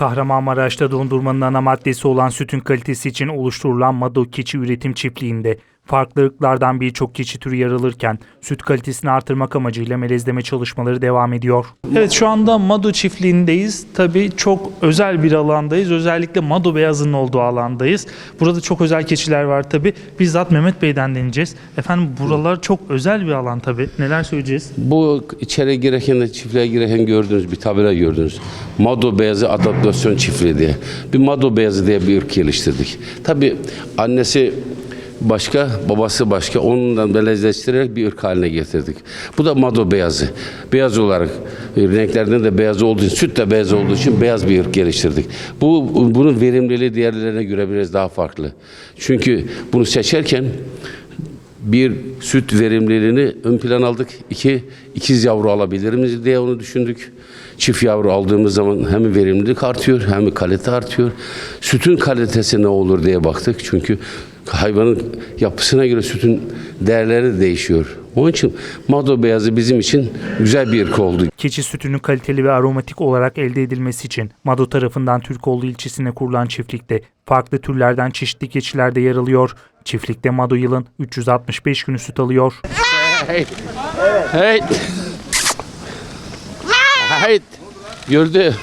Kahramanmaraş'ta dondurmanın ana maddesi olan sütün kalitesi için oluşturulan Mado Keçi Üretim Çiftliği'nde farklı ırklardan birçok keçi türü yer alırken süt kalitesini artırmak amacıyla melezleme çalışmaları devam ediyor. Evet şu anda Mado çiftliğindeyiz. Tabii çok özel bir alandayız. Özellikle Mado beyazının olduğu alandayız. Burada çok özel keçiler var tabii. Bizzat Mehmet Bey'den deneyeceğiz. Efendim buralar çok özel bir alan tabii. Neler söyleyeceğiz? Bu içeri girerken de çiftliğe girerken gördünüz bir tabela gördünüz. Mado beyazı adaptasyon çiftliği diye. Bir Mado beyazı diye bir ırk geliştirdik. Tabi annesi başka, babası başka. Onunla melezleştirerek bir ırk haline getirdik. Bu da Mado beyazı. Beyaz olarak e, renklerden de beyaz olduğu için, süt de beyaz olduğu için beyaz bir ırk geliştirdik. Bu bunun verimliliği diğerlerine göre biraz daha farklı. Çünkü bunu seçerken bir süt verimliliğini ön plan aldık. İki, ikiz yavru alabilir miyiz diye onu düşündük. Çift yavru aldığımız zaman hem verimlilik artıyor hem kalite artıyor. Sütün kalitesi ne olur diye baktık. Çünkü hayvanın yapısına göre sütün değerleri de değişiyor. Onun için Mado beyazı bizim için güzel bir ırk oldu. Keçi sütünün kaliteli ve aromatik olarak elde edilmesi için Mado tarafından Türkoğlu ilçesine kurulan çiftlikte farklı türlerden çeşitli keçiler de yer alıyor. Çiftlikte Mado yılın 365 günü süt alıyor. Hey. Hey. Hey. Gördü.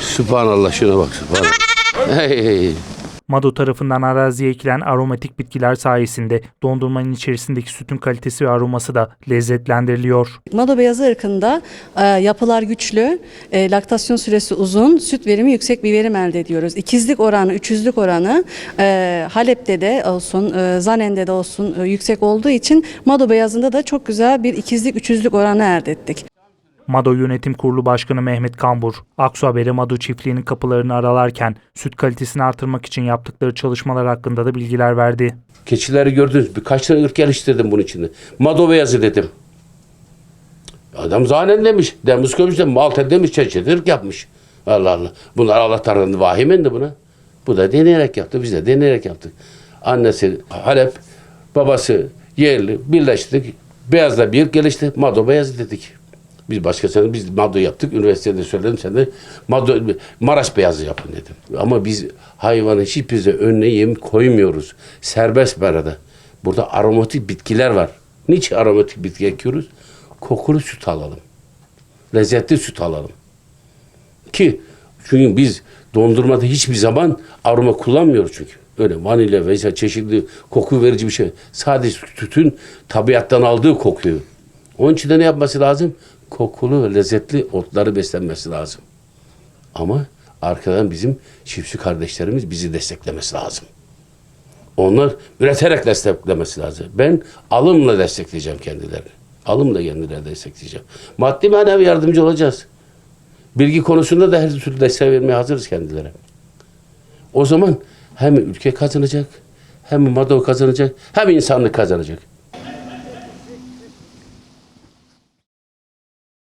Sübhanallah şuna bak sübhanallah. Hey, hey. Mado tarafından araziye ekilen aromatik bitkiler sayesinde dondurmanın içerisindeki sütün kalitesi ve aroması da lezzetlendiriliyor. Mado beyazı ırkında e, yapılar güçlü, e, laktasyon süresi uzun, süt verimi yüksek bir verim elde ediyoruz. İkizlik oranı, üçüzlük oranı e, Halep'te de olsun, e, Zanen'de de olsun e, yüksek olduğu için Mado beyazında da çok güzel bir ikizlik, üçüzlük oranı elde ettik. Mado Yönetim Kurulu Başkanı Mehmet Kambur, Aksu Haber'e Mado çiftliğinin kapılarını aralarken süt kalitesini artırmak için yaptıkları çalışmalar hakkında da bilgiler verdi. Keçileri gördünüz. Birkaç tane ırk geliştirdim bunun içinde. Mado beyazı dedim. Adam zanen demiş. Demiz koymuş da Malta demiş çeşitli ırk yapmış. Allah Allah. Bunlar Allah tarafından vahimendi buna. Bu da deneyerek yaptı. Biz de deneyerek yaptık. Annesi Halep, babası yerli birleştirdik. Beyazla bir gelişti. Mado beyazı dedik. Biz başka sene biz Mado yaptık. Üniversitede söyledim sen de Mado, Maraş beyazı yapın dedim. Ama biz hayvanın hiçbir önüne yem koymuyoruz. Serbest bir arada. Burada aromatik bitkiler var. Niçin aromatik bitki ekiyoruz? Kokulu süt alalım. Lezzetli süt alalım. Ki çünkü biz dondurmada hiçbir zaman aroma kullanmıyoruz çünkü. Öyle vanilya veya çeşitli koku verici bir şey. Sadece sütün tabiattan aldığı kokuyu. Onun için de ne yapması lazım? Kokulu, lezzetli otları beslenmesi lazım. Ama arkadan bizim çiftçi kardeşlerimiz bizi desteklemesi lazım. Onlar üreterek desteklemesi lazım. Ben alımla destekleyeceğim kendilerini. Alımla kendilerini destekleyeceğim. Maddi manevi yardımcı olacağız. Bilgi konusunda da her türlü destek vermeye hazırız kendilerine. O zaman hem ülke kazanacak, hem Mado kazanacak, hem insanlık kazanacak.